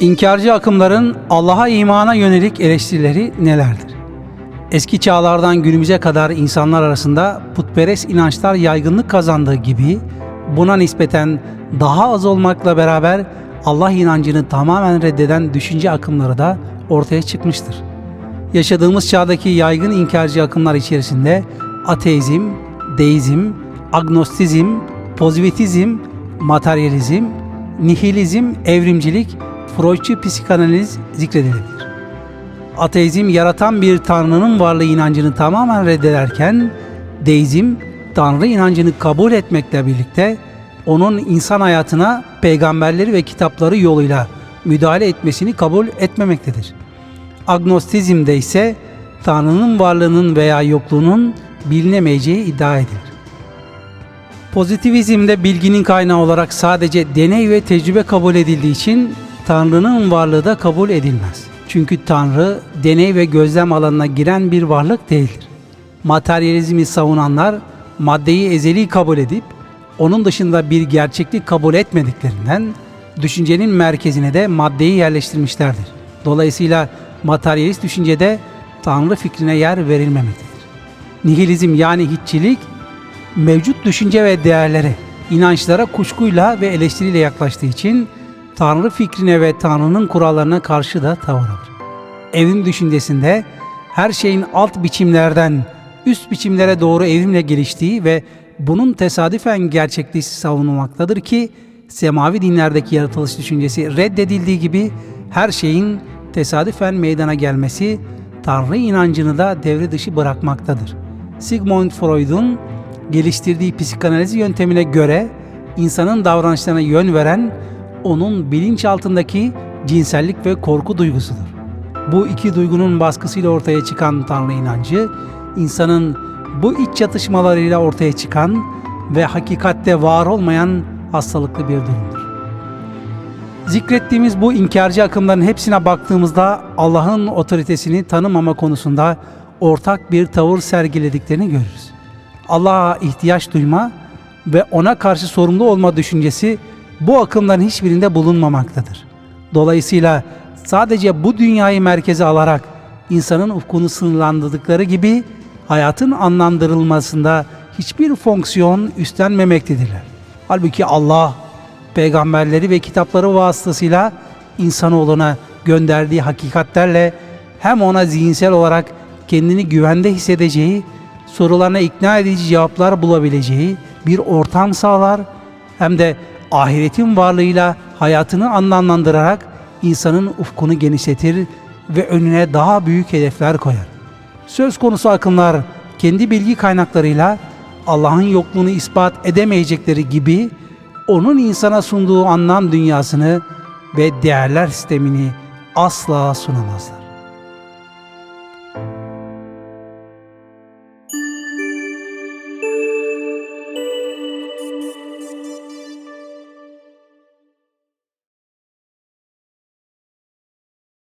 İnkarcı akımların Allah'a imana yönelik eleştirileri nelerdir? Eski çağlardan günümüze kadar insanlar arasında putperest inançlar yaygınlık kazandığı gibi buna nispeten daha az olmakla beraber Allah inancını tamamen reddeden düşünce akımları da ortaya çıkmıştır. Yaşadığımız çağdaki yaygın inkarcı akımlar içerisinde ateizm, deizm, agnostizm, pozitivizm, materyalizm, nihilizm, evrimcilik, Freudçu psikanaliz zikredilebilir. Ateizm yaratan bir tanrının varlığı inancını tamamen reddederken deizm tanrı inancını kabul etmekle birlikte onun insan hayatına peygamberleri ve kitapları yoluyla müdahale etmesini kabul etmemektedir. Agnostizmde ise tanrının varlığının veya yokluğunun bilinemeyeceği iddia edilir. Pozitivizmde bilginin kaynağı olarak sadece deney ve tecrübe kabul edildiği için Tanrı'nın varlığı da kabul edilmez. Çünkü Tanrı deney ve gözlem alanına giren bir varlık değildir. Materyalizmi savunanlar maddeyi ezeli kabul edip onun dışında bir gerçeklik kabul etmediklerinden düşüncenin merkezine de maddeyi yerleştirmişlerdir. Dolayısıyla materyalist düşüncede Tanrı fikrine yer verilmemektedir. Nihilizm yani hiççilik mevcut düşünce ve değerlere, inançlara kuşkuyla ve eleştiriyle yaklaştığı için Tanrı fikrine ve Tanrı'nın kurallarına karşı da tavır alır. Evrim düşüncesinde her şeyin alt biçimlerden üst biçimlere doğru evrimle geliştiği ve bunun tesadüfen gerçekliği savunulmaktadır ki semavi dinlerdeki yaratılış düşüncesi reddedildiği gibi her şeyin tesadüfen meydana gelmesi Tanrı inancını da devre dışı bırakmaktadır. Sigmund Freud'un geliştirdiği psikanaliz yöntemine göre insanın davranışlarına yön veren onun bilinçaltındaki cinsellik ve korku duygusudur. Bu iki duygunun baskısıyla ortaya çıkan Tanrı inancı, insanın bu iç çatışmalarıyla ortaya çıkan ve hakikatte var olmayan hastalıklı bir durumdur. Zikrettiğimiz bu inkarcı akımların hepsine baktığımızda Allah'ın otoritesini tanımama konusunda ortak bir tavır sergilediklerini görürüz. Allah'a ihtiyaç duyma ve ona karşı sorumlu olma düşüncesi bu akımların hiçbirinde bulunmamaktadır. Dolayısıyla sadece bu dünyayı merkeze alarak insanın ufkunu sınırlandırdıkları gibi hayatın anlamlandırılmasında hiçbir fonksiyon üstlenmemektedirler. Halbuki Allah peygamberleri ve kitapları vasıtasıyla insanoğluna gönderdiği hakikatlerle hem ona zihinsel olarak kendini güvende hissedeceği, sorularına ikna edici cevaplar bulabileceği bir ortam sağlar hem de ahiretin varlığıyla hayatını anlamlandırarak insanın ufkunu genişletir ve önüne daha büyük hedefler koyar. Söz konusu akımlar kendi bilgi kaynaklarıyla Allah'ın yokluğunu ispat edemeyecekleri gibi onun insana sunduğu anlam dünyasını ve değerler sistemini asla sunamazlar.